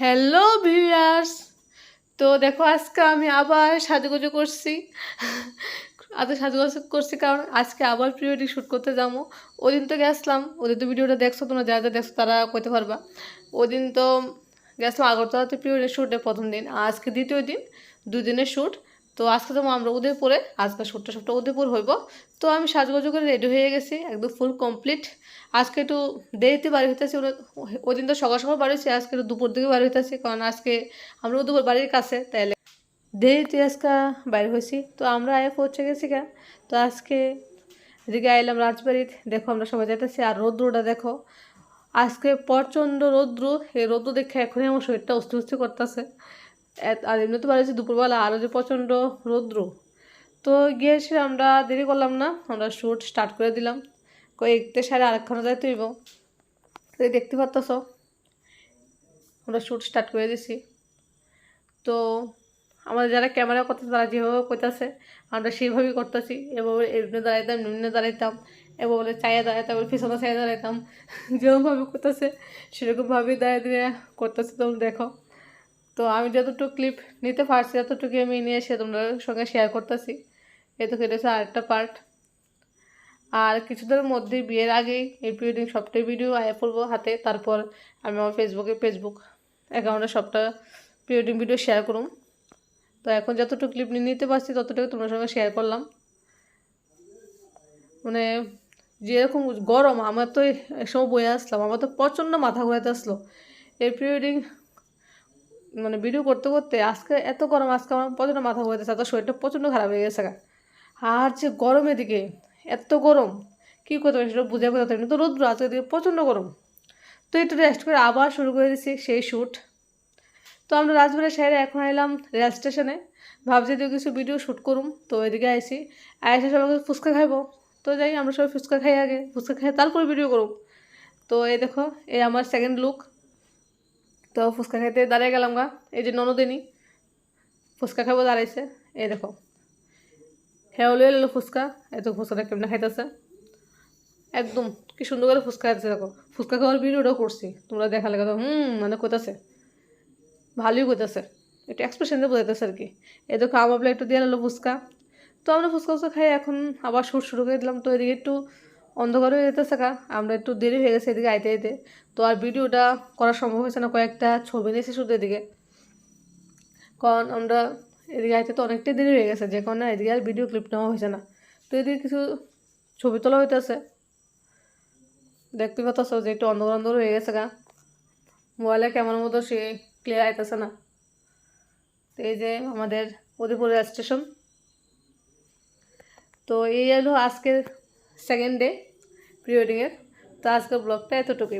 Hello viewers তো দেখো, আজকে আমি আবার সাজুগুজু করছি। আজ সাজুগুজু করছি কারণ আজকে আবার প্রি ওয়েডিং শ্যুট করতে যাব। ওই দিন তো গেছিলাম। ওদের তো ভিডিওটা দেখছ তোমরা, যা যা দেখছ তারা করতে পারবা। ওই দিন তো গেছিলাম আগরতলাতে প্রি ওয়েডিং শ্যুটে প্রথম দিন। আজকে দ্বিতীয় দিন, দুদিনের শ্যুট তো আজকে তো আমরা উদয়পুরে আজকে শ্যুটটা শ্যুটটা উদয়পুর হইব। তো আমি সাজুগুজু করে রেডি হয়ে গেছি, একদম ফুল কমপ্লিট আজকে একটু দেরিতে বাড়ি হইতেছি ওই দিন তো সকাল সকাল বাড়ি হয়েছি, আজকে একটু দুপুর দিকে বাড়ি হইতেছি, কারণ আজকে আমরা দুপুর বাড়ির কাছে, তাইলে দেরিতে আজকে বাইরে হয়েছি। তো আমরা আয়ে পৌঁছে গেছি গা তো আজকে এদিকে আইলাম রাজবাড়িতে, দেখো আমরা সবাই যেতেছি আর রৌদ্রটা দেখো। আজকে প্রচণ্ড রৌদ্র, এই রৌদ্র দেখে এখনই আমার শরীরটা অস্থি অস্থি করতেছে। আর এমনি তো বাড়িছি দুপুরবেলা আরও যে প্রচণ্ড রৌদ্র। তো গিয়ে এসে আমরা, দেরি করলাম না, আমরা শ্যুট স্টার্ট করে দিলাম। কয়েকতে সাড়ে আরেকখানে যাইতে হইব। তো এই দেখতে পারতেছ, আমরা শ্যুট স্টার্ট করে দিছি। তো আমাদের যারা ক্যামেরা করতেছে তারা যেভাবে করতেছে আমরা সেইভাবেই করতেছি। এভাবে এমনি দাঁড়াইতাম, নিম্নে দাঁড়াইতাম, এভাবে চাইয়া দাঁড়াইতাম পিছনে চাইয়া দাঁড়াইতাম। যেরকমভাবে করতেছে, সেরকমভাবেই দাঁড়িয়ে দিয়ে করতেছে। তোমরা দেখো তো আমি যতটুকু ক্লিপ নিতে পারছি ততটুকু আমি নিয়ে এসে তোমাদের সঙ্গে শেয়ার করতেছি। এ তো কেটেছে আরেকটা পার্ট আর কিছুদিনের মধ্যেই বিয়ের আগেই এই প্রি ওয়েডিং সবটাই ভিডিও আয়া পড়ব হাতে। তারপর আমি আমার ফেসবুকে ফেসবুক অ্যাকাউন্টে সবটা প্রি ওয়েডিং ভিডিও শেয়ার করুন তো এখন যতটুকু ক্লিপ নিতে পারছি, ততটুকু তোমার সঙ্গে শেয়ার করলাম। মানে যেরকম গরম, আমার তো এক সময় বয়ে আসলাম, আমার তো প্রচণ্ড মাথা ঘুরাতে আসলো। এই প্রি ওয়েডিং মানে ভিডিও করতে করতে আজকে এত গরম, আজকে আমার প্রচণ্ড মাথা ঘুরাতেছে তো শরীরটা প্রচণ্ড খারাপ হয়ে গেছে আর যে গরম এদিকে এত গরম, কী করতে পারি সেটা বুঝে বোঝাতে পারি তো রোদ্র আজকে দিকে প্রচণ্ড গরম। তো একটু রেস্ট করে আবার শুরু করে দিছি সেই শ্যুট তো আমরা রাজবাড়ির শহরে এখন এলাম রেল স্টেশনে। ভাবছি যে কিছু ভিডিও শ্যুট করুম। তো এদিকে আইসি আইসে সবাইকে ফুচকা খাইবো। তো যাই, আমরা সবাই ফুচকা খাই আগে, ফুচকা খাই তারপর ভিডিও করুম। তো এই দেখো, এই আমার সেকেন্ড লুক তো ফুচকা খাইতে দাঁড়িয়ে গেলাম গা, এই যে ননদিনী, ফুচকা খাব দাঁড়াইছে। এই দেখো হ্যাঁ লয়ে এলো ফুচকা এত ফুচকাটা কেমনে খাইতেছে। একদম, কি সুন্দর করে ফুচকা খাইতেছে দেখো। ফুচকা খাওয়ার ভিডিওটাও করছি, তোমরা দেখা লাগে হুম মানে কোথাছে ভালোই কোথাছে একটু এক্সপ্রেশন দিয়ে বোঝাইতেছে আর কি। এ দেখো, আমার একটু দিয়ে এলো ফুচকা। তো আমরা ফুচকা ফুচকা খাই, এখন আবার শুট শুরু করে দিলাম, তো এদিকে একটু অন্ধকার হয়ে যেতেছে কা। আমরা একটু দেরি হয়ে গেছে এদিকে আইতে আইতে। তো আর ভিডিওটা করা সম্ভব হয়েছে না কয়েকটা ছবি নিয়েছি শুধু এদিকে কারণ আমরা এদিকে আইতে তো অনেকটাই দেরি হয়ে গেছে, যে কারণে এদিকে আর ভিডিও ক্লিপ নেওয়া হয়েছে না। তো এদিকে কিছু ছবি তোলা হইতেছে। দেখতে পাচ্ছ যে একটু অন্ধকার অন্ধকার হয়ে গেছে গা মোবাইলে কেমন মতো সে ক্লিয়ার আইতেছে না। তো এই যে আমাদের উদয়পুর রেল স্টেশন তো এই হলো আজকের সেকেন্ড ডে প্রি ওয়েডিংয়ের তো আজকের ব্লগটা এতটুকুই।